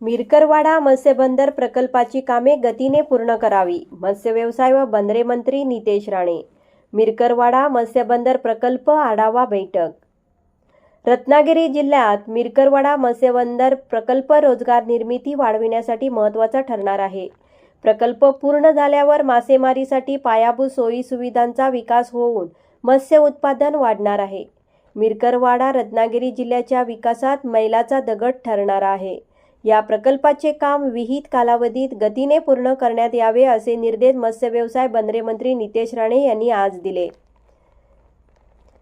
मिरकरवाडा मत्स्यबंदर प्रकल्पाची कामे गतीने पूर्ण करावी. मत्स्य व्यवसाय व बंदरे मंत्री नितेश राणे. मिरकरवाडा मत्स्यबंदर प्रकल्प आढावा बैठक. रत्नागिरी जिल्ह्यात मिरकरवाडा मत्स्यबंदर प्रकल्प रोजगार निर्मिती वाढविण्यासाठी महत्त्वाचा ठरणार आहे. प्रकल्प पूर्ण झाल्यावर मासेमारीसाठी पायाभूत सोयी सुविधांचा विकास होऊन मत्स्य उत्पादन वाढणार आहे. मिरकरवाडा रत्नागिरी जिल्ह्याच्या विकासात मैलाचा दगड ठरणार आहे. या प्रकल्पाचे काम विहित कालावधीत गतीने पूर्ण करण्यात यावे असे निर्देश मत्स्यव्यवसाय बंदरे मंत्री नितेश राणे यांनी आज दिले.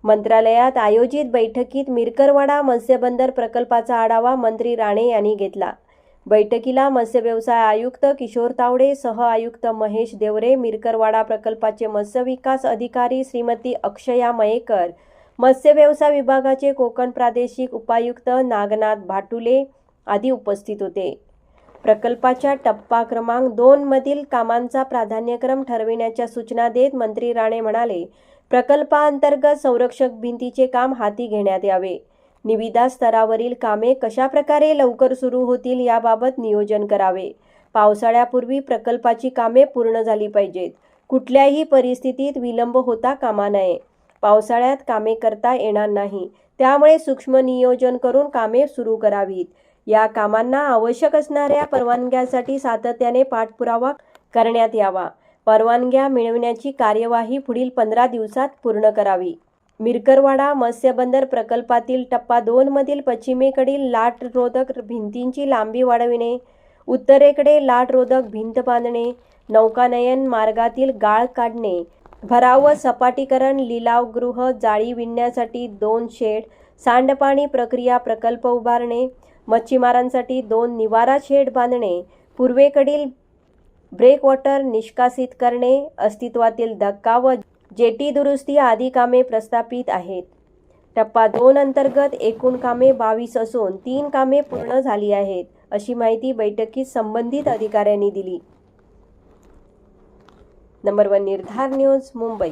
मंत्रालयात आयोजित बैठकीत मिरकरवाडा मत्स्यबंदर प्रकल्पाचा आढावा मंत्री राणे यांनी घेतला. बैठकीला मत्स्यव्यवसाय आयुक्त किशोर तावडे सह आयुक्त महेश देवरे मिरकरवाडा प्रकल्पाचे मत्स्य विकास अधिकारी श्रीमती अक्षया मयेकर मत्स्य व्यवसाय विभागाचे कोकण प्रादेशिक उपायुक्त नागनाथ भाटुले आदी उपस्थित होते. प्रकल्पाच्या टप्पा क्रमांक दोन मधील कामांचा प्राधान्यक्रम ठरविण्याच्या सूचना देत मंत्री राणे म्हणाले प्रकल्पाअंतर्गत संरक्षक भिंतीचे काम हाती घेण्यात यावे. निविदा स्तरावरील कामे कशाप्रकारे लवकर सुरू होतील याबाबत नियोजन करावे. पावसाळ्यापूर्वी प्रकल्पाची कामे पूर्ण झाली पाहिजेत. कुठल्याही परिस्थितीत विलंब होता कामा नये. पावसाळ्यात कामे करता येणार नाही. त्यामुळे सूक्ष्म नियोजन करून कामे सुरू करावीत. या कामांना आवश्यक असणाऱ्या परवानग्यासाठी सातत्याने पाठपुरावा करण्यात यावा. परवानग्या मिळविण्याची कार्यवाही पुढील पंधरा दिवसात पूर्ण करावी. मिरकरवाडा मत्स्यबंदर प्रकल्पातील टप्पा दोन मधील पश्चिमेकडील लाटरोधक भिंतींची लांबी वाढविणे उत्तरेकडे लाटरोधक भिंत बांधणे नौकानयन मार्गातील गाळ काढणे भराव सपाटीकरण लिलावगृह जाळी विणण्यासाठी दोन शेड सांडपाणी प्रक्रिया प्रकल्प उभारणे मच्छीमारांसाठी दोन निवारा शेड बांधणे पूर्वेकडील ब्रेकवॉटर निष्कासित करणे अस्तित्वातील धक्का व जेटी दुरुस्ती आदी कामे प्रस्थापित आहेत. टप्पा दोन अंतर्गत एकूण कामे बावीस असून तीन कामे पूर्ण झाली आहेत अशी माहिती बैठकीत संबंधित अधिकाऱ्यांनी दिली. Number one Nirdhar news Mumbai.